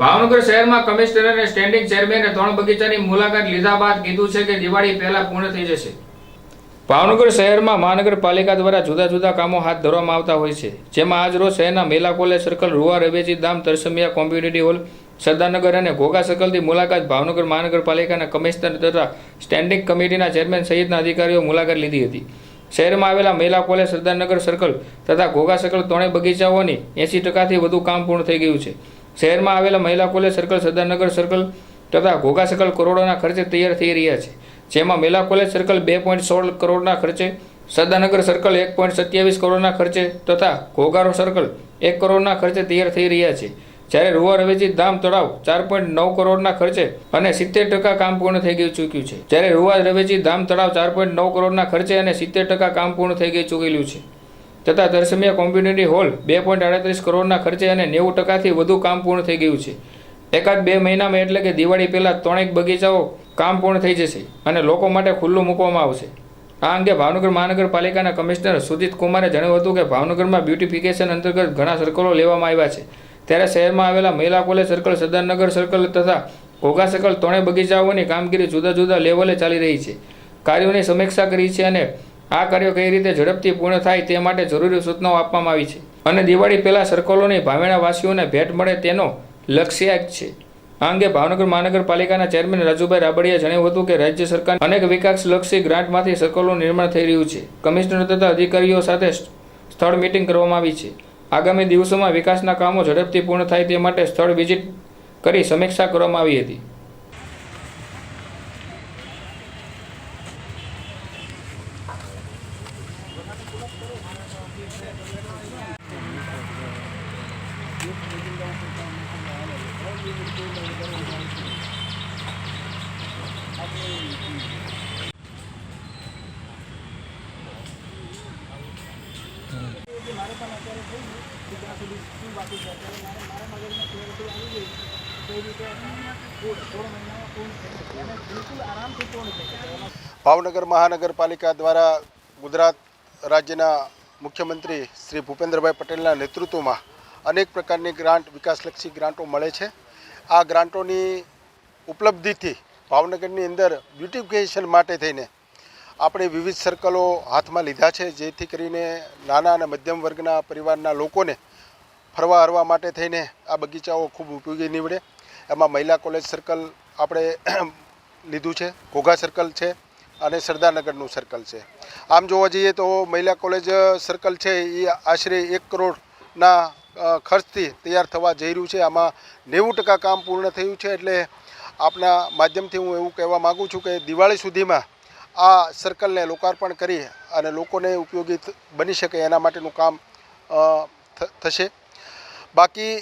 ભાવનગર શહેરમાં કમિશનર અને સ્ટેન્ડિંગ ચેરમેને ત્રણ બગીચાની મુલાકાત લીધા બાદ કીધું છે કે દિવાળી પહેલા પૂર્ણ થઈ જશે. ભાવનગર શહેરમાં મહાનગરપાલિકા દ્વારા જુદા જુદા કામો હાથ ધરવામાં આવતા હોય છે. જેમાં આજરોજ શહેરના Mela college circle, Ruva Raveji Dham, Tarsamiya community hall, Sardarnagar અને ઘોઘા સર્કલથી મુલાકાત ભાવનગર મહાનગરપાલિકાના કમિશનર તથા સ્ટેન્ડિંગ કમિટીના ચેરમેન સહિતના અધિકારીઓ મુલાકાત લીધી હતી. શહેરમાં આવેલા મહિલા કોલેજ, સરદારનગર સર્કલ તથા ઘોઘા સર્કલ ત્રણેય બગીચાઓની એંસી ટકાથી વધુ કામ પૂર્ણ થઈ ગયું છે. શહેરમાં આવેલા મહિલા કોલેજ, સર્કલ, સરદારનગર સર્કલ તથા ઘોઘા સર્કલ કરોડોના ખર્ચે તૈયાર થઈ રહ્યા છે. જેમાં મહિલા કોલેજ સર્કલ બે પોઈન્ટ સોળ કરોડના ખર્ચે, સરદારનગર સર્કલ એક પોઈન્ટ સત્યાવીસ કરોડના ખર્ચે તથા ઘોઘારો સર્કલ એક કરોડના ખર્ચે તૈયાર થઈ રહ્યા છે. જ્યારે રૂવા રવેજી ધામ તળાવ ચાર પોઈન્ટ નવ કરોડના ખર્ચે અને સિત્તેર ટકા કામ પૂર્ણ થઈ ગયું ચૂક્યું છે. જ્યારે રૂવા રવેજી ધામ તળાવ ચાર પોઈન્ટ નવ કરોડના ખર્ચે અને સિત્તેર ટકા કામ પૂર્ણ થઈ ગઈ ચૂકેલું છે. તથા દર્શમિયા કોમ્યુનિટી હોલ બે પોઈન્ટ આડત્રીસ કરોડના ખર્ચે અને નેવું ટકાથી વધુ કામ પૂર્ણ થઈ ગયું છે. એકાદ બે મહિનામાં એટલે કે દિવાળી પહેલાં ત્રણેક બગીચાઓ કામ પૂર્ણ થઈ જશે અને લોકો માટે ખુલ્લું મૂકવામાં આવશે. આ અંગે ભાવનગર મહાનગરપાલિકાના કમિશનર સુજીત કુમારે જણાવ્યું હતું કે ભાવનગરમાં બ્યુટિફિકેશન અંતર્ગત ઘણા સર્કલો લેવામાં આવ્યા છે. ત્યારે શહેરમાં આવેલા મહિલા કોલેજ સર્કલ સદાનગર સર્કલ તથા ઘોઘા સર્કલ ત્રણેય બગીચાઓની કામગીરી જુદા જુદા લેવલે ચાલી રહી છે. કાર્યોની સમીક્ષા કરી છે અને આ કાર્યો કઈ રીતે ઝડપથી પૂર્ણ થાય તે માટે જરૂરી સૂચનાઓ આપવામાં આવી છે. અને દિવાળી પહેલાં સર્કલોની ભાવેણાવાસીઓને ભેટ મળે તેનો લક્ષ્યાંક છે. આ અંગે ભાવનગર મહાનગરપાલિકાના ચેરમેન રાજુભાઈ રાબડિયા જણાવ્યું હતું કે રાજ્ય સરકાર અનેક વિકાસલક્ષી ગ્રાન્ટમાંથી સર્કલોનું નિર્માણ થઈ રહ્યું છે. કમિશનર તથા અધિકારીઓ સાથે સ્થળ મીટિંગ કરવામાં આવી છે. આગામી દિવસોમાં વિકાસના કામો ઝડપથી પૂર્ણ થાય તે માટે સ્થળ વિઝિટ કરી સમીક્ષા કરવામાં આવી હતી. ભાવનગર મહાનગરપાલિકા દ્વારા ગુજરાત રાજ્યના મુખ્યમંત્રી શ્રી ભૂપેન્દ્રભાઈ પટેલના નેતૃત્વમાં અનેક પ્રકારની ગ્રાન્ટ, વિકાસલક્ષી ગ્રાન્ટો મળે છે. આ ગ્રાન્ટોની ઉપલબ્ધિથી ભાવનગરની અંદર બ્યુટિફિકેશન માટે થઈને આપણે વિવિધ સર્કલો હાથમાં લીધા છે, જેથી કરીને નાના અને મધ્યમ વર્ગના પરિવારના લોકોને ફરવા હરવા માટે થઈને આ બગીચાઓ ખૂબ ઉપયોગી નીવડે. એમાં મહિલા કોલેજ સર્કલ આપણે લીધું છે, ઘોઘા સર્કલ છે અને સરદારનગરનું સર્કલ છે. આમ જોવા જઈએ તો મહિલા કોલેજ સર્કલ છે એ આશરે એક કરોડના ખર્ચથી તૈયાર થવા જઈ રહ્યું છે. આમાં નેવું ટકા કામ પૂર્ણ થયું છે એટલે આપના માધ્યમથી હું એવું કહેવા માગું છું કે દિવાળી સુધીમાં આ સર્કલને લોકાર્પણ કરી અને લોકોને ઉપયોગી બની શકે એના માટેનું કામ થશે. બાકી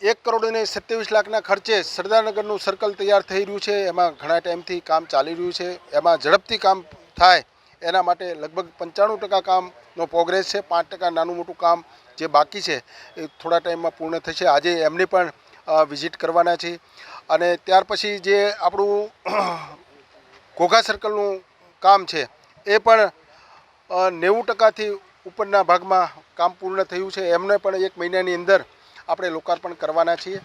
એક કરોડ અને સત્યાવીસ લાખના ખર્ચે સરદારનગરનું સર્કલ તૈયાર થઈ રહ્યું છે. એમાં ઘણા ટાઈમથી કામ ચાલી રહ્યું છે. એમાં ઝડપથી કામ થાય એના માટે લગભગ પંચાણું ટકા કામનો પ્રોગ્રેસ છે. પાંચ ટકા નાનું મોટું કામ જે બાકી છે એ થોડા ટાઈમમાં પૂર્ણ થશે. આજે એમને પણ વિઝિટ કરવાના છે. અને ત્યાર પછી જે આપણું ઘોઘા સર્કલનું કામ છે એ પણ નેવું ટકાથી ઉપરના ભાગમાં કામ પૂર્ણ થયું છે. એમને પણ એક મહિનાની અંદર આપણે લોકાર્પણ કરવાના છીએ.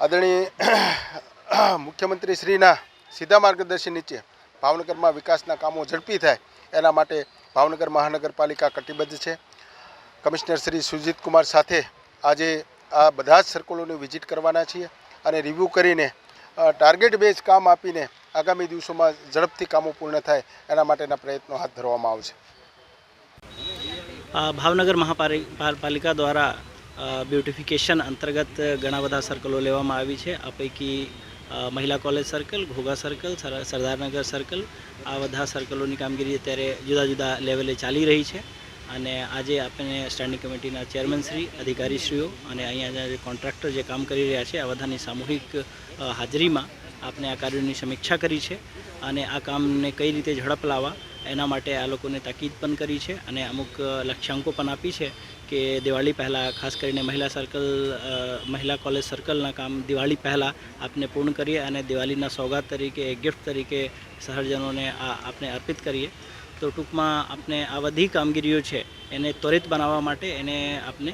આદરણીય મુખ્યમંત્રી શ્રીના સીધા માર્ગદર્શન નીચે ભાવનગરમાં વિકાસના કામો ઝડપી થાય, એના માટે ભાવનગર મહાનગરપાલિકા કટિબદ્ધ છે. કમિશનર શ્રી સુજીત કુમાર સાથે આજે આ બધા જ સર્કલોની વિઝિટ કરવાના છીએ અને રિવ્યૂ કરીને ટાર્ગેટ બેઝ કામ આપીને આગામી દિવસોમાં ઝડપથી કામો પૂર્ણ થાય, એના માટેના પ્રયત્નો હાથ ધરવામાં આવશે. ભાવનગર મહાપાલિકા દ્વારા બ્યુટિફિકેશન અંતર્ગત ઘણા બધા સર્કલો લેવામાં આવી છે. આ પૈકી મહિલા college circle Ghogha circle Sardarnagar circle આ બધા સર્કલોની કામગીરી અત્યારે જુદા જુદા લેવલે ચાલી રહી છે. અને આજે આપણે સ્ટેન્ડિંગ કમિટીના ચેરમેનશ્રી અધિકારીશ્રીઓ અને અહીંયા જે કોન્ટ્રાક્ટર જે કામ કરી રહ્યા છે, આ બધાની સામૂહિક હાજરીમાં આપણે આ કાર્યોની સમીક્ષા કરી છે અને આ કામને કઈ રીતે ઝડપ લાવવા એના માટે આ લોકોને તાકીદ પણ કરી છે અને અમુક લક્ષ્યાંકો પણ આપી છે કે દિવાળી પહેલાં, ખાસ કરીને મહિલા સર્કલ મહિલા કોલેજ સર્કલના કામ, દિવાળી પહેલાં આપને પૂર્ણ કરીએ અને દિવાળીના સોગાત તરીકે ગિફ્ટ તરીકે શહેરજનોને આ આપને અર્પિત કરીએ. તો ટૂંકમાં આપણે આ બધી કામગીરીઓ છે એને ત્વરિત બનાવવા માટે એને આપણે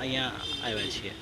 અહીંયા આવ્યા છીએ.